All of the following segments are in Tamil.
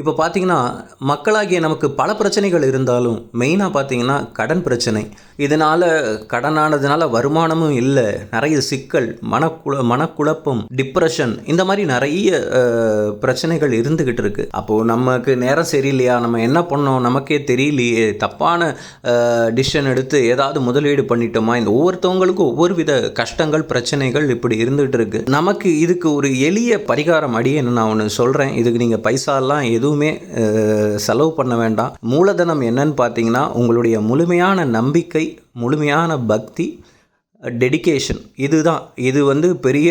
இப்போ பார்த்தீங்கன்னா மக்களாகிய நமக்கு பல பிரச்சனைகள் இருந்தாலும் மெயினாக பார்த்தீங்கன்னா கடன் பிரச்சனை. இதனால் கடனானதுனால வருமானமும் இல்லை. நிறைய சிக்கல் மனக்குழ மனக்குழப்பம் டிப்ரெஷன் இந்த மாதிரி நிறைய பிரச்சனைகள் இருந்துக்கிட்டு இருக்கு. அப்போது நமக்கு நேரம் சரியில்லையா? நம்ம என்ன பண்ணோம்? நமக்கே தெரியலையே. தப்பான டிசிஷன் எடுத்து ஏதாவது முதலீடு பண்ணிட்டோமா? இந்த ஒவ்வொருத்தவங்களுக்கும் ஒவ்வொரு வித கஷ்டங்கள் பிரச்சனைகள் இப்படி இருந்துகிட்டு இருக்கு. நமக்கு இதுக்கு ஒரு எளிய பரிகாரம் அடியேன்னு நான் ஒன்று சொல்கிறேன் இதுக்கு நீங்கள் பைசாலாம் எதுவுமே செலவு பண்ண வேண்டாம். மூலதனம் என்னன்னு பார்த்தீங்கன்னா உங்களுடைய முழுமையான நம்பிக்கை முழுமையான பக்தி டெடிகேஷன் இதுதான். இது வந்து பெரிய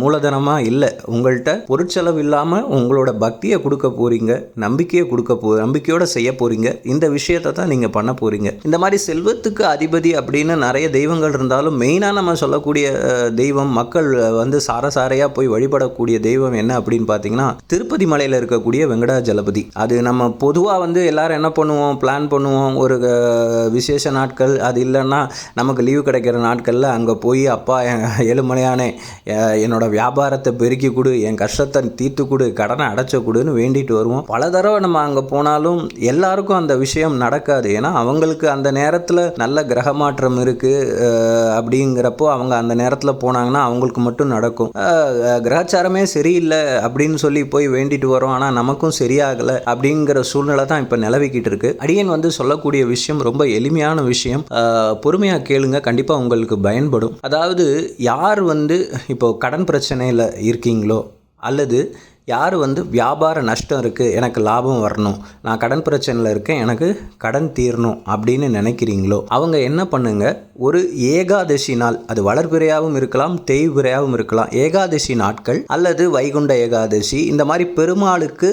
மூலதனமாக இல்லை. உங்கள்கிட்ட பொருட்செலவு இல்லாமல் உங்களோட பக்தியை கொடுக்க போகிறீங்க நம்பிக்கையை கொடுக்க போ நம்பிக்கையோடு செய்ய போகிறீங்க இந்த விஷயத்தை தான் நீங்கள் பண்ண போகிறீங்க இந்த மாதிரி செல்வத்துக்கு அதிபதி அப்படின்னு நிறைய தெய்வங்கள் இருந்தாலும் மெயினாக நம்ம சொல்லக்கூடிய தெய்வம் மக்கள் வந்து சாரசாரையாக போய் வழிபடக்கூடிய தெய்வம் என்ன அப்படின்னு பார்த்தீங்கன்னா திருப்பதி மலையில் இருக்கக்கூடிய வெங்கடாஜலபதி. அது நம்ம பொதுவாக வந்து எல்லாரும் என்ன பண்ணுவோம்? பிளான் பண்ணுவோம். ஒரு விசேஷ நாட்கள். அது இல்லைன்னா நமக்கு லீவு கிடைக்கிற நாட்களில் அங்கே போய் அப்பா என் ஏழுமலையானே என்னோடய என்னோட வியாபாரத்தை பெருக்கி கொடு என் கஷ்டத்தை தீர்த்து கொடு கடனை அடைச்ச கொடுன்னு வேண்டிட்டு வருவோம். பல தடவை நம்ம அங்கே போனாலும் எல்லாருக்கும் அந்த விஷயம் நடக்காது. ஏன்னா அவங்களுக்கு அந்த நேரத்தில் நல்ல கிரக மாற்றம் இருக்குது அப்படிங்கிறப்போ அவங்க அந்த நேரத்தில் போனாங்கன்னா அவங்களுக்கு மட்டும் நடக்கும். கிரகச்சாரமே சரியில்லை அப்படின்னு சொல்லி போய் வேண்டிட்டு வரோம். ஆனால் நமக்கும் சரியாகலை அப்படிங்கிற சூழ்நிலை தான் இப்போ நிலவிக்கிட்டு இருக்கு. அடியன் வந்து சொல்லக்கூடிய விஷயம் ரொம்ப எளிமையான விஷயம். பொறுமையாக கேளுங்க. கண்டிப்பாக உங்களுக்கு பயன்படும். அதாவது யார் வந்து இப்போ கடன் பிரச்சனையில் இருக்கீங்களோ அல்லது யார் வந்து வியாபார நஷ்டம் இருக்குது எனக்கு லாபம் வரணும் நான் கடன் பிரச்சனையில் இருக்கேன் எனக்கு கடன் தீரணும் அப்படின்னு நினைக்கிறீங்களோ அவங்க என்ன பண்ணுங்கள் ஒரு ஏகாதசி நாள் அது வளர்பிறையாகவும் இருக்கலாம் தேய்பிறையாகவும் இருக்கலாம். ஏகாதசி நாட்கள் அல்லது வைகுண்ட ஏகாதசி இந்த மாதிரி பெருமாளுக்கு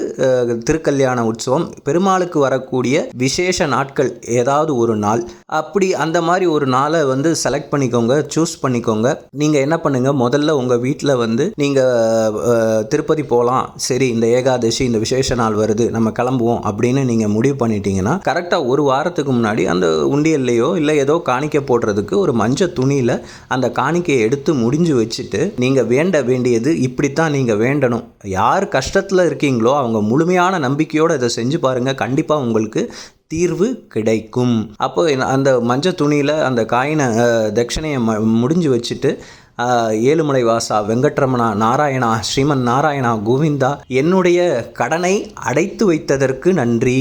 திருக்கல்யாண உற்சவம் பெருமாளுக்கு வரக்கூடிய விசேஷ நாட்கள் ஏதாவது ஒரு நாள். அப்படி அந்த மாதிரி ஒரு நாளை வந்து செலக்ட் பண்ணிக்கோங்க சூஸ் பண்ணிக்கோங்க. நீங்கள் என்ன பண்ணுங்கள் முதல்ல உங்கள் வீட்டில் வந்து நீங்கள் திருப்பதி போகலாம் சரி இந்த ஏகாதசி இந்த விசேஷ நாள் வருது நம்ம கிளம்புவோம் அப்படின்னு நீங்கள் முடிவு பண்ணிட்டீங்கன்னா கரெக்டாக ஒரு வாரத்துக்கு முன்னாடி அந்த உண்டியல்லையோ இல்லை ஏதோ காணிக்க போடுறது பண்ணுறதுக்கு ஒரு மஞ்சள் துணியில் அந்த காணிக்கையை எடுத்து முடிஞ்சு வச்சுட்டு நீங்கள் வேண்ட வேண்டியது இப்படித்தான் நீங்கள் வேண்டணும். யார் கஷ்டத்தில் இருக்கீங்களோ அவங்க முழுமையான நம்பிக்கையோடு இதை செஞ்சு பாருங்கள் கண்டிப்பாக உங்களுக்கு தீர்வு கிடைக்கும். அப்போ அந்த மஞ்சள் துணியில் அந்த காயினை தட்சிணையை தட்சணையை ம முடிஞ்சு வச்சுட்டு ஏழுமலை வாசா வெங்கட்ரமணா நாராயணா ஸ்ரீமன் நாராயணா கோவிந்தா என்னுடைய கடனை அடைத்து வைத்ததற்கு நன்றி.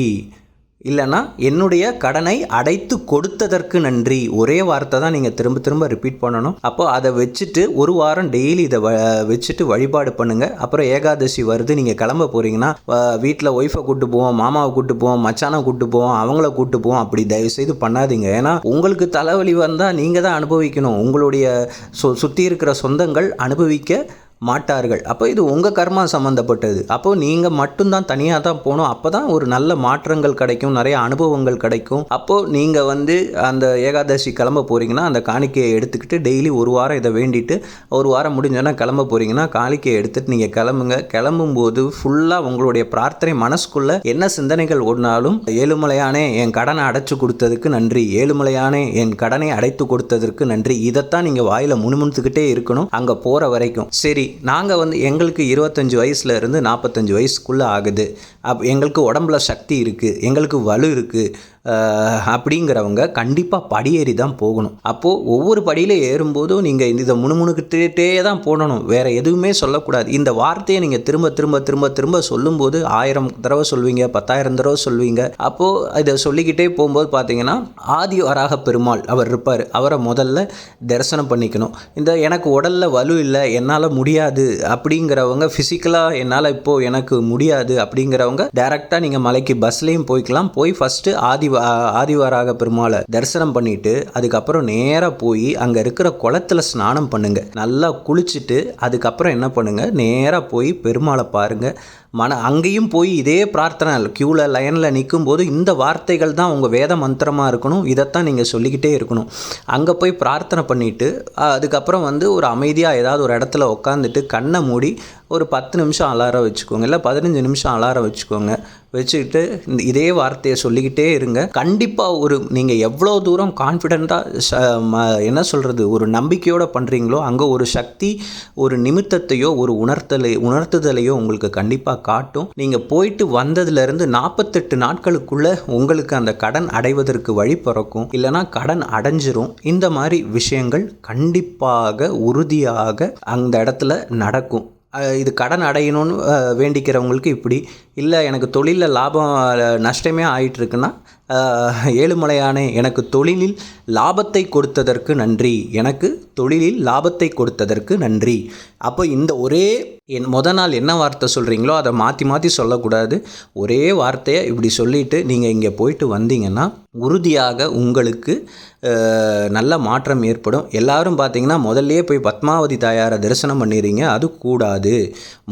இல்லைன்னா என்னுடைய கடனை அடைத்து கொடுத்ததற்கு நன்றி. ஒரே வார்த்தை தான் நீங்கள் திரும்ப திரும்ப ரிப்பீட் பண்ணணும். அப்போ அதை வச்சுட்டு ஒரு வாரம் டெய்லி இதை வ வச்சுட்டு வழிபாடு பண்ணுங்கள் அப்புறம் ஏகாதசி வருது நீங்கள் கிளம்ப போகிறீங்கன்னா வீட்டில் ஒய்ஃபை கூட்டு போவோம் மாமாவை கூட்டு போவோம் மச்சானை கூட்டு போவோம் அவங்கள கூப்பிட்டு போவோம். அப்படி தயவுசெய்து பண்ணாதீங்க. ஏன்னா உங்களுக்கு தலைவலி வந்தால் நீங்கள் தான் அனுபவிக்கணும். உங்களுடைய சு சுற்றி இருக்கிற சொந்தங்கள் அனுபவிக்க மாட்டார்கள். அப்போ இது உங்கள் கர்மா சம்மந்தப்பட்டது அப்போ நீங்கள் மட்டும்தான் தனியாக தான் போகணும் அப்போ தான் ஒரு நல்ல மாற்றங்கள் கிடைக்கும். நிறைய அனுபவங்கள் கிடைக்கும். அப்போது நீங்கள் வந்து அந்த ஏகாதசி கிளம்ப போகிறீங்கன்னா அந்த காணிக்கையை எடுத்துக்கிட்டு டெய்லி ஒரு வாரம் இதை வேண்டிட்டு ஒரு வாரம் முடிஞ்சோன்னா கிளம்ப போகிறீங்கன்னா காணிக்கையை எடுத்துகிட்டு நீங்கள் கிளம்புங்க. கிளம்பும்போது ஃபுல்லாக உங்களுடைய பிரார்த்தனை மனசுக்குள்ளே என்ன சிந்தனைகள் ஓடினாலும் ஏழுமலையானே என் கடனை அடைச்சு கொடுத்ததுக்கு நன்றி. ஏழுமலையானே என் கடனை அடைத்து கொடுத்ததற்கு நன்றி. இதைத்தான் நீங்கள் வாயில் முணுமுணுத்துக்கிட்டே இருக்கணும். அங்கே போகிற வரைக்கும். சரி நாங்கள் வந்து எங்களுக்கு இருபத்தஞ்சி வயசுல இருந்து நாற்பத்தஞ்சு வயசுக்குள்ளே ஆகுது. அப் எங்களுக்கு உடம்புல சக்தி இருக்குது எங்களுக்கு வலு இருக்குது அப்படிங்கிறவங்க கண்டிப்பாக படியேறி தான் போகணும். அப்போது ஒவ்வொரு படியில் ஏறும்போதும் நீங்கள் இதை முணுமுணுக்கிட்டே தான் போடணும். வேறு எதுவுமே சொல்லக்கூடாது. இந்த வார்த்தையை நீங்கள் திரும்ப திரும்ப திரும்ப திரும்ப சொல்லும்போது ஆயிரம் தடவை சொல்வீங்க பத்தாயிரம் தடவை சொல்வீங்க. அப்போது இதை சொல்லிக்கிட்டே போகும்போது பார்த்தீங்கன்னா ஆதி வராக பெருமாள் அவர் இருப்பார். அவரை முதல்ல தரிசனம் பண்ணிக்கணும். இந்த எனக்கு உடலில் வலு இல்லை என்னால் முடியாது அப்படிங்கிறவங்க ஃபிசிக்கலாக என்னால் இப்போது எனக்கு முடியாது அப்படிங்கிறவங்க டேரெக்டாக நீங்கள் மலைக்கு பஸ்லேயும் போய்க்கலாம். போய் ஃபஸ்ட்டு ஆதி ஆதிவாராக பெருமாளை தரிசனம் பண்ணிட்டு அதுக்கப்புறம் நேராக போய் அங்கே இருக்கிற குளத்துல ஸ்நானம் பண்ணுங்க. நல்லா குளிச்சுட்டு அதுக்கப்புறம் என்ன பண்ணுங்க? நேராக போய் பெருமாளை பாருங்க. மன அங்கேயும் போய் இதே பிரார்த்தனை க்யூவில் லைனில் நிற்கும் போது இந்த வார்த்தைகள் தான் உங்கள் வேத மந்திரமாக இருக்கணும் இதைத்தான் நீங்கள் சொல்லிக்கிட்டே இருக்கணும். அங்கே போய் பிரார்த்தனை பண்ணிவிட்டு அதுக்கப்புறம் வந்து ஒரு அமைதியாக ஏதாவது ஒரு இடத்துல உட்காந்துட்டு கண்ணை மூடி ஒரு பத்து நிமிஷம் அலாரம் வச்சுக்கோங்க இல்லை பதினஞ்சு நிமிஷம் அலாரம் வச்சுக்கோங்க. வச்சுக்கிட்டு இந்த இதே வார்த்தையை சொல்லிக்கிட்டே இருங்க. கண்டிப்பாக ஒரு நீங்கள் எவ்வளோ தூரம் கான்ஃபிடெண்ட்டாக என்ன சொல்கிறது ஒரு நம்பிக்கையோடு பண்ணுறீங்களோ அங்கே ஒரு சக்தி ஒரு நிமித்தத்தையோ ஒரு உணர்த்தலை உணர்த்துதலையோ உங்களுக்கு கண்டிப்பாக காட்டும். நீங்கள் போயிட்டு வந்ததுலேருந்து நாற்பத்தெட்டு நாட்களுக்குள்ள உங்களுக்கு அந்த கடன் அடைவதற்கு வழி பிறக்கும். இல்லைனா கடன் அடைஞ்சிரும். இந்த மாதிரி விஷயங்கள் கண்டிப்பாக உறுதியாக அந்த இடத்துல நடக்கும். இது கடன் அடையணும்னு வேண்டிக்கிறவங்களுக்கு இப்படி இல்லை எனக்கு தொழிலில் லாபம் நஷ்டமே ஆயிட்டு இருக்குன்னா ஏழுமலையானே எனக்கு தொழிலில் லாபத்தை கொடுத்ததற்கு நன்றி. எனக்கு தொழிலில் லாபத்தை கொடுத்ததற்கு நன்றி. அப்போ இந்த ஒரே என் முத நாள் என்ன வார்த்தை சொல்கிறீங்களோ அதை மாற்றி மாற்றி சொல்லக்கூடாது. ஒரே வார்த்தையை இப்படி சொல்லிவிட்டு நீங்கள் இங்கே போயிட்டு வந்தீங்கன்னா உறுதியாக உங்களுக்கு நல்ல மாற்றம் ஏற்படும். எல்லாரும் பார்த்தீங்கன்னா முதல்லையே போய் பத்மாவதி தாயாரை தரிசனம் பண்ணிடுறீங்க அது கூடாது.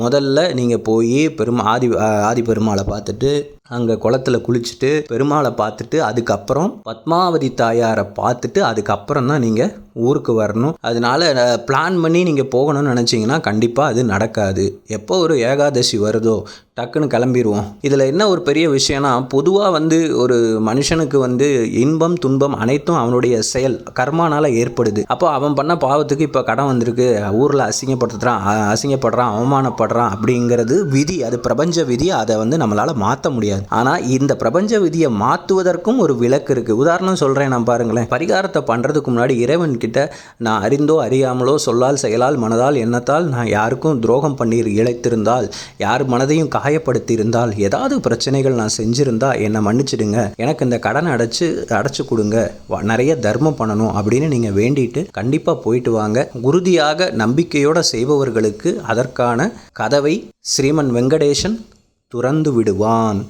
முதல்ல நீங்கள் போய் பெரும் ஆதி ஆதி பெருமாளை பார்த்துட்டு அங்கே குளத்துல குளிச்சுட்டு பெருமாளை பார்த்துட்டு அதுக்கப்புறம் பத்மாவதி தாயாரை பார்த்துட்டு அதுக்கப்புறம் தான் நீங்கள் ஊருக்கு வரணும். அதனால பிளான் பண்ணி நீங்கள் போகணும்னு நினச்சிங்கன்னா கண்டிப்பாக அது நடக்காது. எப்போ ஒரு ஏகாதசி வருதோ டக்குன்னு கிளம்பிடுவோம் இதில் என்ன ஒரு பெரிய விஷயம்னா பொதுவாக வந்து ஒரு மனுஷனுக்கு வந்து இன்பம் துன்பம் அனைத்தும் அவனுடைய செயல் கர்மானால் ஏற்படுது. அப்போ அவன் பண்ண பாவத்துக்கு இப்போ கடன் வந்திருக்கு. ஊரில் அசிங்கப்படுத்துறான் அசிங்கப்படுறான் அவமானப்படுறான் அப்படிங்கிறது விதி அது பிரபஞ்ச விதி அதை வந்து நம்மளால் மாற்ற முடியாது. ஆனால் இந்த பிரபஞ்ச விதியை மாற்றுவதற்கும் ஒரு விளக்கு இருக்குது உதாரணம் சொல்கிறேன் நான் பாருங்களேன். பரிகாரத்தை பண்ணுறதுக்கு முன்னாடி இறைவன் கிட்ட நான் அறிந்தோ அறியாமலோ சொல்லால் செயலால் மனதால் எண்ணத்தால் நான் யாருக்கும் துரோகம் பண்ணி இழைத்திருந்தால் யார் மனதையும் காயப்படுத்தி இருந்தால் ஏதாவது பிரச்சனைகள் நான் செஞ்சிருந்தா என்னை மன்னிச்சிடுங்க. எனக்கு இந்த கடனை அடைச்சு அடைச்சு கொடுங்க. வ- நிறைய தர்மம் பண்ணணும் அப்படின்னு நீங்கள் வேண்டிட்டு கண்டிப்பாக போயிட்டு வாங்க. உறுதியாக நம்பிக்கையோடு செய்பவர்களுக்கு அதற்கான கதவை ஸ்ரீமன் வெங்கடேசன் துறந்து விடுவான்.